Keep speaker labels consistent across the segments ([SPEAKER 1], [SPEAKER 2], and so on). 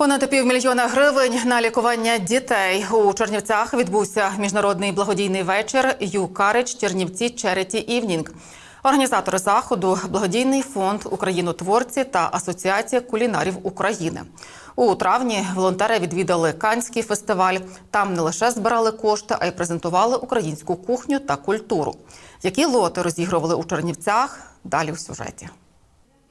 [SPEAKER 1] Понад півмільйона гривень на лікування дітей у Чернівцях відбувся міжнародний благодійний вечір «Ю-Карич Чернівці Череті Івнінг. Організатори заходу благодійний фонд Українотворці та Асоціація кулінарів України. У травні волонтери відвідали Канський фестиваль. Там не лише збирали кошти, а й презентували українську кухню та культуру. Які лоти розігрували у Чернівцях? Далі в сюжеті.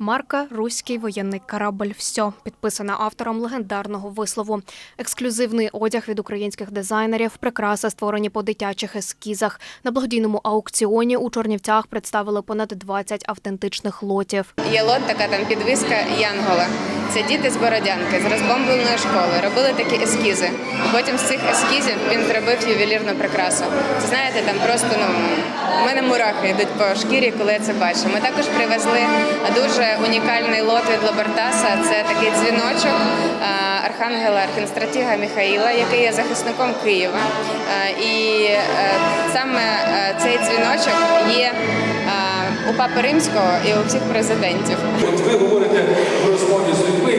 [SPEAKER 2] Марка Руський воєнний корабль. Все підписана автором легендарного вислову. Ексклюзивний одяг від українських дизайнерів, прикраси створені по дитячих ескізах. На благодійному аукціоні у Чорнівцях представили понад 20 автентичних лотів.
[SPEAKER 3] Є лот, така там підвіска Янгола. Це діти з Бородянки, з розбомбленої школи. Робили такі ескізи. Потім з цих ескізів зробив ювелірну прикрасу. Це знаєте, там просто ну у мене мурахи йдуть по шкірі, коли я це бачу. Ми також привезли дуже унікальний лот від Лабертаса. Це такий дзвіночок е, архангела архінстратіга Михаїла, який є захисником Києва. Е, І е, саме цей дзвіночок є у Папи Римського і у всіх президентів.
[SPEAKER 4] От ви говорите в розмові з людьми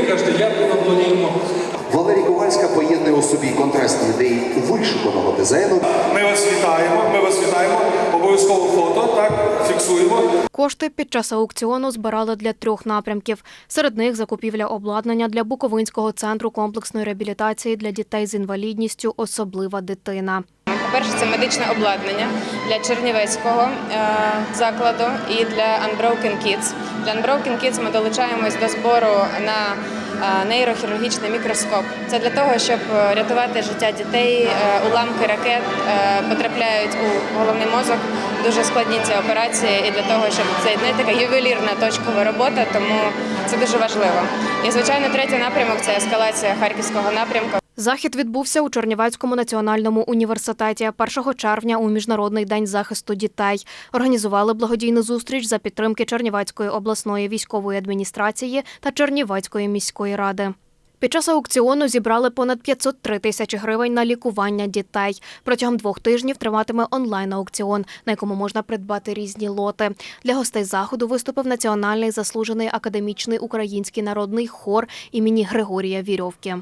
[SPEAKER 5] дизайну
[SPEAKER 4] Ми вас вітаємо, ми вас вітаємо. Обов'язково фото, так, фіксуємо.
[SPEAKER 2] Кошти під час аукціону збирали для трьох напрямків. Серед них закупівля обладнання для Буковинського центру комплексної реабілітації для дітей з інвалідністю Особлива дитина.
[SPEAKER 3] По-перше, це медичне обладнання для Чернівецького е, закладу і для Unbroken Kids. Для Unbroken Kids ми долучаємось до збору на нейрохірургічний мікроскоп. Це для того, щоб е, рятувати життя дітей. Е, Уламки ракет е, потрапляють у головний мозок. Дуже складні ці операції, і для того, щоб це не така ювелірна точкова робота, тому це дуже важливо. І звичайно, третій напрямок це ескалація харківського напрямку.
[SPEAKER 2] Захід відбувся у Чернівецькому національному університеті 1 червня у Міжнародний день захисту дітей. Організували благодійну зустріч за підтримки Чернівецької обласної військової адміністрації та Чернівецької міської ради. Під час аукціону зібрали понад 503 тисячі гривень на лікування дітей. Протягом двох тижнів триватиме онлайн-аукціон, на якому можна придбати різні лоти. Для гостей заходу виступив національний заслужений академічний український народний хор імені Григорія Вірьовки.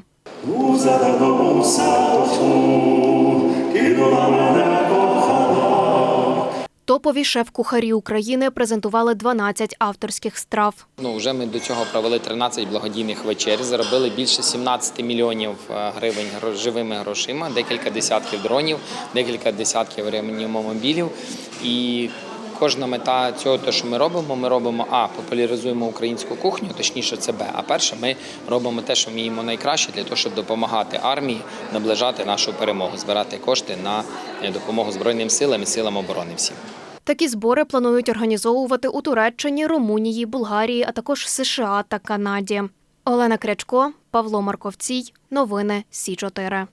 [SPEAKER 6] У задарному садочку кинула мене кохана.
[SPEAKER 2] Топові шеф-кухарі України презентували 12 авторських страв.
[SPEAKER 7] Ну, вже ми до цього провели 13 благодійних вечер, заробили більше 17 мільйонів е, гривень живими грошима, декілька десятків дронів, декілька десятків реанімомобілів. І кожна мета цього, те, що ми робимо, ми робимо а популяризуємо українську кухню, точніше, це Б. А перше, ми робимо те, що вміємо найкраще, для того, щоб допомагати армії наближати нашу перемогу, збирати кошти на е, допомогу Збройним силам і силам оборони всім.
[SPEAKER 2] Такі збори планують організовувати у Туреччині, Румунії, Болгарії, а також США та Канаді. Олена Крячко, Павло Марковцій. Новини Сі 4